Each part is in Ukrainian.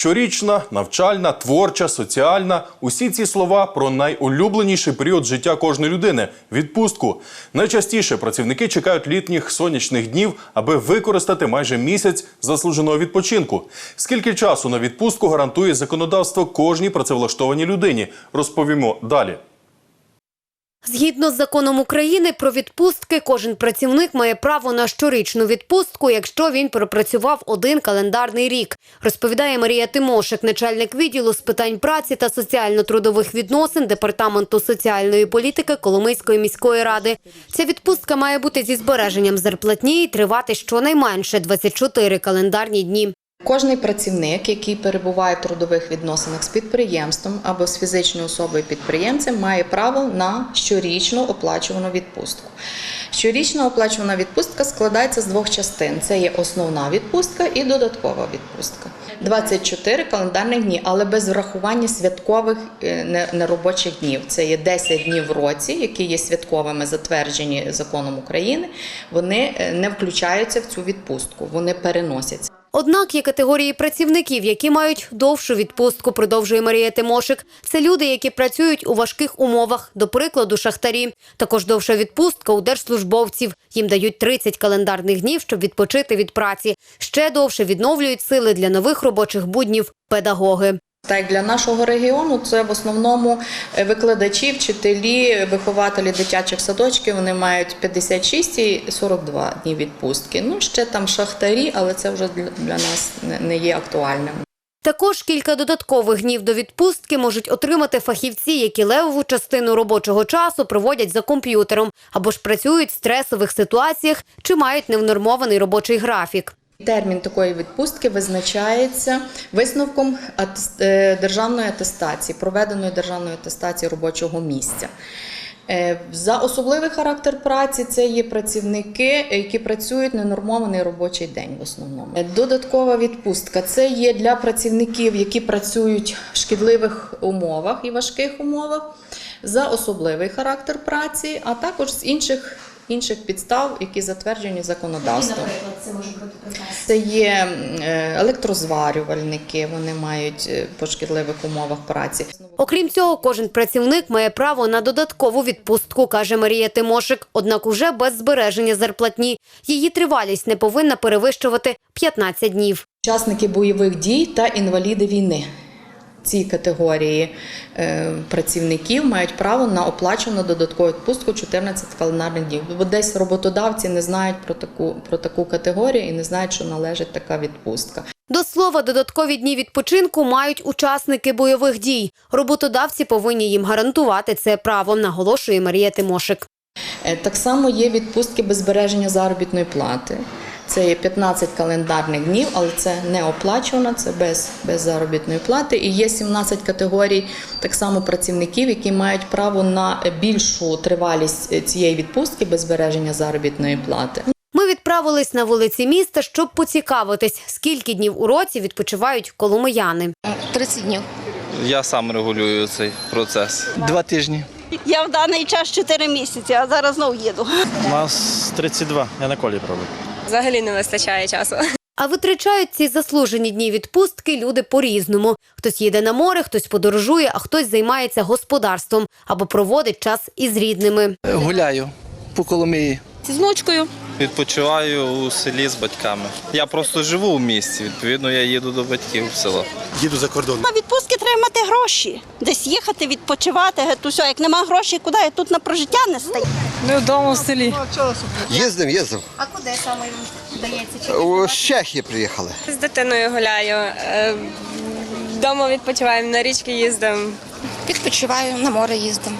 Щорічна, навчальна, творча, соціальна усі ці слова про найулюбленіший період життя кожної людини відпустку. Найчастіше працівники чекають літніх сонячних днів, аби використати майже місяць заслуженого відпочинку. Скільки часу на відпустку гарантує законодавство кожній працевлаштованій людині? Розповімо далі. Згідно з законом України про відпустки, кожен працівник має право на щорічну відпустку, якщо він пропрацював один календарний рік, розповідає Марія Тимошик, начальник відділу з питань праці та соціально-трудових відносин департаменту соціальної політики Коломийської міської ради. Ця відпустка має бути зі збереженням зарплатні і тривати щонайменше 24 календарні дні. Кожний працівник, який перебуває в трудових відносинах з підприємством або з фізичною особою підприємцем, має право на щорічну оплачувану відпустку. Щорічна оплачувана відпустка складається з двох частин: це є основна відпустка і додаткова відпустка. 24 календарних дні, але без врахування святкових е, неробочих днів. Це є 10 днів в році, які є святковими, затверджені законом України. Вони е, не включаються в цю відпустку, вони переносяться. Однак є категорії працівників, які мають довшу відпустку, продовжує Марія Тимошик. Це люди, які працюють у важких умовах, до прикладу, шахтарі. Також довша відпустка у держслужбовців. Їм дають 30 календарних днів, щоб відпочити від праці. Ще довше відновлюють сили для нових робочих буднів педагоги. Так для нашого регіону це в основному е, викладачі, вчителі, вихователі дитячих садочків. Вони мають 56 і 42 дні відпустки. Ну ще там шахтарі, але це вже для, нас не є актуальним. Також кілька додаткових днів до відпустки можуть отримати фахівці, які левову частину робочого часу проводять за комп'ютером або ж працюють в стресових ситуаціях чи мають невнормований робочий графік. Термін такої відпустки визначається висновком е, державної атестації, проведеної державної атестації робочого місця. Е, За особливий характер праці це є працівники, які працюють ненормований робочий день в основному. Е, Додаткова відпустка це є для працівників, які працюють в шкідливих умовах і важких умовах, за особливий характер праці, а також з інших. Інших підстав, які затверджені законодавством. Це може бути Це є е, електрозварювальники, вони мають е, по шкідливих умовах праці. Окрім цього, кожен працівник має право на додаткову відпустку, каже Марія Тимошик, однак уже без збереження зарплатні. Її тривалість не повинна перевищувати 15 днів. Учасники бойових дій та інваліди війни. Ці категорії е, працівників мають право на оплачувану додаткову відпустку 14 календарних днів. Бо десь роботодавці не знають про таку, про таку категорію і не знають, що належить така відпустка. До слова, додаткові дні відпочинку мають учасники бойових дій. Роботодавці повинні їм гарантувати це право, наголошує Марія Тимошик. Е, Так само є відпустки без збереження заробітної плати. Це є 15 календарних днів, але це не оплачувано, це без, без заробітної плати. І є 17 категорій так само працівників, які мають право на більшу тривалість е, цієї відпустки без збереження заробітної плати. Ми відправились на вулиці міста, щоб поцікавитись, скільки днів у році відпочивають коломияни. 30 днів. Я сам регулюю цей процес. Два тижні. Я в даний час 4 місяці, а зараз знову їду. У нас 32. Я на колі пробую. Взагалі не вистачає часу. А витрачають ці заслужені дні відпустки люди по-різному. Хтось їде на море, хтось подорожує, а хтось займається господарством або проводить час із рідними. Гуляю по Коломиї. З внучкою. Відпочиваю у селі з батьками. Я просто живу у місті, відповідно, я їду до батьків в село. їду за кордон. На відпустки треба мати гроші. Десь їхати, відпочивати, геть усе. Як нема грошей, куди я тут на прожиття не стає. Ми вдома в селі. Їздив, їздив. А куди саме вдається? У Чехії приїхали. З дитиною гуляю. е, Вдома відпочиваємо, на річки їздимо. Відпочиваю, на море їздимо.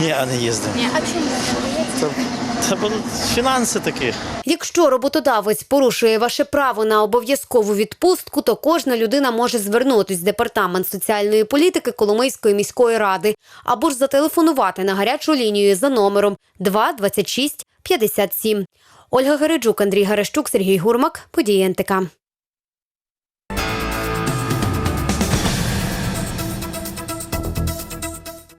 Ні, а не їздив. А чому? Це будуть фінанси такі. Якщо роботодавець порушує ваше право на обов'язкову відпустку, то кожна людина може звернутись в департамент соціальної політики Коломийської міської ради або ж зателефонувати на гарячу лінію за номером 2 26 57. Ольга Гереджук, Андрій Гарещук, Сергій Гурмак. Події НТК.